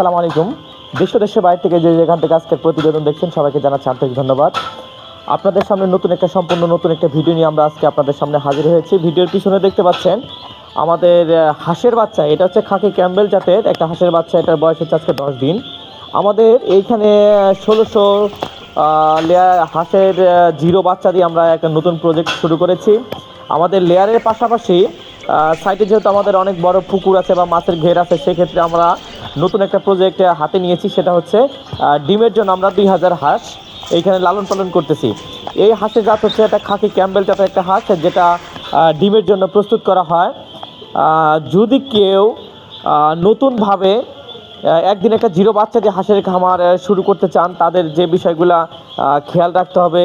আসসালামু আলাইকুম। দেশ দেশের বাইরে থেকে যে যেখান থেকে আজকের প্রতিবেদন দেখছেন, সবাইকে জানাচ্ছি আন্তরিক ধন্যবাদ। আপনাদের সামনে নতুন একটা, সম্পূর্ণ নতুন একটা ভিডিও নিয়ে আমরা আজকে আপনাদের সামনে হাজির হয়েছি। ভিডিওর পিছনে দেখতে পাচ্ছেন, আমাদের হাঁসের বাচ্চা, এটা হচ্ছে খাকি ক্যাম্বেল জাতের একটা হাঁসের বাচ্চা, এটার বয়স হচ্ছে আজকে দশ দিন। আমাদের এইখানে ষোলোশো লেয়ার হাঁসের জিরো বাচ্চা দিয়ে আমরা একটা নতুন প্রজেক্ট শুরু করেছি। আমাদের লেয়ারের পাশাপাশি সাইডে যেহেতু আমাদের অনেক বড় পুকুর আছে বা মাছের ঘের আছে, সেক্ষেত্রে আমরা নতুন একটা প্রজেক্ট হাতে নিয়েছি, সেটা হচ্ছে ডিমের জন্য আমরা দুই হাজার হাঁস এইখানে লালন পালন করতেছি। এই হাঁসের জাত হচ্ছে একটা খাকি ক্যাম্বেল জাতের একটা হাঁস, যেটা ডিমের জন্য প্রস্তুত করা হয়। যদি কেউ নতুনভাবে একদিন একটা জিরো বাচ্চা যে হাঁসের খামার শুরু করতে চান, তাদের যে বিষয়গুলা খেয়াল রাখতে হবে।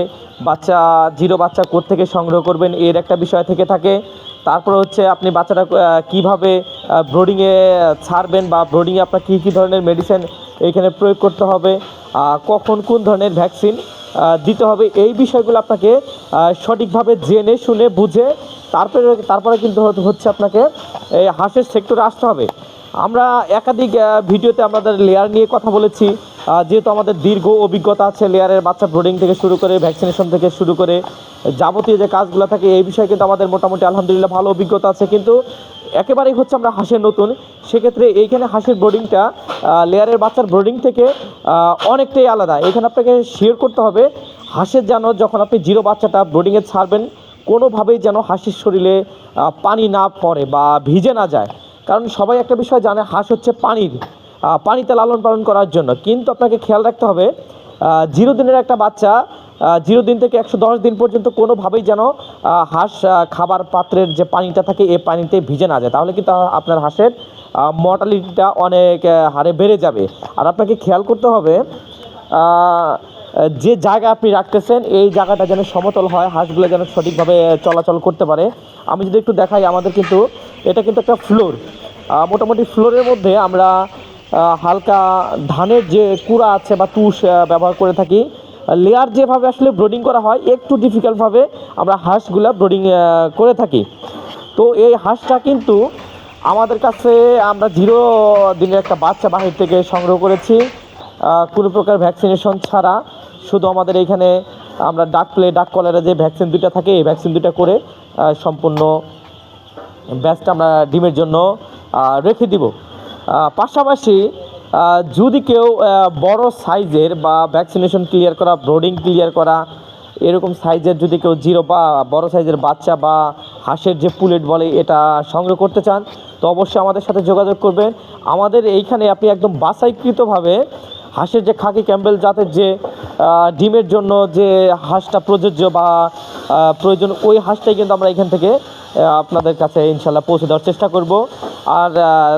বাচ্চা, জিরো বাচ্চা থেকে সংগ্রহ করবেন, এর একটা বিষয় থেকে থাকে। তারপর হচ্ছে আপনি বাচ্চাটা কীভাবে ব্রোডিংয়ে ছাড়বেন বা ব্রোডিংয়ে আপনার কী কী ধরনের মেডিসিন এইখানে প্রয়োগ করতে হবে কখন কোন ধরনের ভ্যাকসিন দিতে হবে, এই বিষয়গুলো আপনাকে সঠিকভাবে জেনে, শুনে, বুঝে, তারপরে তারপরে কিন্তু হচ্ছে- আপনাকে এই হাঁসের সেক্টরে আসতে হবে। আমরা একাধিক ভিডিওতে আমাদের লেয়ার নিয়ে কথা বলেছি। যেহেতু আমাদের দীর্ঘ অভিজ্ঞতা আছে লেয়ারের বাচ্চা ব্রোডিং থেকে শুরু করে ভ্যাকসিনেশন থেকে শুরু করে যাবতীয় যে কাজগুলো থাকে, এই বিষয়ে কিন্তু আমাদের মোটামুটি আলহামদুলিল্লাহ ভালো অভিজ্ঞতা আছে। কিন্তু একেবারেই হচ্ছে আমরা হাঁসের নতুন, সেক্ষেত্রে এইখানে হাঁসের ব্রোডিংটা লেয়ারের বাচ্চার ব্রোডিং থেকে অনেকটাই আলাদা। এখানে আপনাকে শেয়ার করতে হবে, হাঁসের যেন যখন আপনি জিরো বাচ্চাটা ব্রোডিংয়ে ছাড়বেন, কোনোভাবেই যেন হাঁসের শরীরে পানি না পড়ে বা ভিজে না যায়। কারণ সবাই একটা বিষয় জানে, হাঁস হচ্ছে পানির। পানিতে লালন পালন করার জন্য। কিন্তু আপনাকে খেয়াল রাখতে হবে জিরো দিনের একটা বাচ্চা জিরো দিন থেকে একশো দশ দিন পর্যন্ত কোনোভাবেই যেন হাঁস খাবার পাত্রের যে পানিটা থাকে এই পানিতে ভিজে না যায়। তাহলে কিন্তু আপনার হাঁসের মর্টালিটিটা অনেক হারে বেড়ে যাবে। আর আপনাকে খেয়াল করতে হবে যে জায়গা আপনি রাখতেছেন, এই জায়গাটা যেন সমতল হয়, হাঁসগুলো যেন সঠিকভাবে চলাচল করতে পারে। আমি যদি একটু দেখাই, আমাদের কিন্তু, এটা কিন্তু একটা ফ্লোর মোটামুটি ফ্লোরের মধ্যে আমরা হালকা ধানের যে কুড়া আছে বা তুষ ব্যবহার করে থাকি। লেয়ার যেভাবে আসলে ব্রোডিং করা হয়, একটু ডিফিকাল্টভাবে আমরা হাঁসগুলা ব্রোডিং করে থাকি। তো এই হাঁসটা কিন্তু আমাদের কাছে আমরা জিরো দিনের একটা বাচ্চা বাহির থেকে সংগ্রহ করেছি। কোনো প্রকার ভ্যাকসিনেশন ছাড়া। শুধু আমাদের এইখানে আমরা ডাক প্লে ডাক কলারে যে ভ্যাকসিন দুটা থাকে, এই ভ্যাকসিন দুটা করে সম্পূর্ণ ব্যাচটা আমরা ডিমের জন্য রেখে দিব। পাশাপাশি যদি কেউ বড় সাইজের বা ভ্যাকসিনেশন ক্লিয়ার করা ব্রোডিং ক্লিয়ার করা, এরকম সাইজের যদি কেউ জিরো বা বড় সাইজের বাচ্চা বা হাঁসের যে পুলেট বলে এটা সংগ্রহ করতে চান, তো অবশ্যই আমাদের সাথে যোগাযোগ করবেন। আমাদের এইখানে আপনি একদম বাছাইকৃতভাবে হাঁসের যে খাকি ক্যাম্বেল জাতের যে ডিমের জন্য যে হাঁসটা প্রযোজ্য বা প্রয়োজন, ওই হাঁসটাই কিন্তু আমরা এখান থেকে আপনাদের কাছে ইনশাল্লাহ পৌঁছে দেওয়ার চেষ্টা করব। আর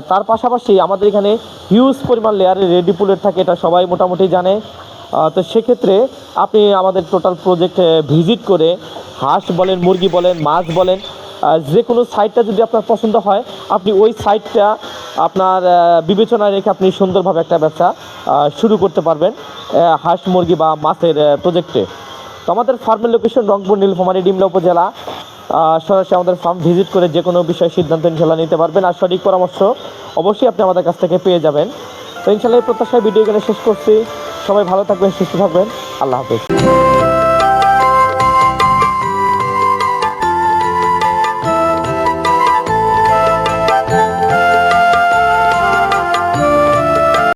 তার পাশাপাশি আমাদের এখানে হিউজ পরিমাণ লেয়ারের রেডি পুলেট থাকে, এটা সবাই মোটামুটি জানে। তো সেক্ষেত্রে আপনি আমাদের টোটাল প্রজেক্ট ভিজিট করে হাঁস বলেন, মুরগি বলেন, মাছ বলেন যে কোনো সাইটটা যদি আপনার পছন্দ হয়, আপনি ওই সাইটটা আপনার বিবেচনায় রেখে আপনি সুন্দরভাবে একটা ব্যবসা শুরু করতে পারবেন হাঁস, মুরগি বা মাছের প্রজেক্টে তো আমাদের ফার্মের লোকেশন রংপুর, নীলফামারী, ডিমলা উপজেলা। সরাসরি আমাদের ফার্ম ভিজিট করে যে কোনো বিষয়ে সিদ্ধান্ত ইনশাল্লাহ নিতে পারবেন। আর সঠিক পরামর্শ অবশ্যই আপনি আমাদের কাছ থেকে পেয়ে যাবেন। তো ইনশাল্লাহ এই প্রত্যাশায় ভিডিও এখানে শেষ করছি। সবাই ভালো থাকবেন, সুস্থ থাকবেন। আল্লাহ হাফেজ।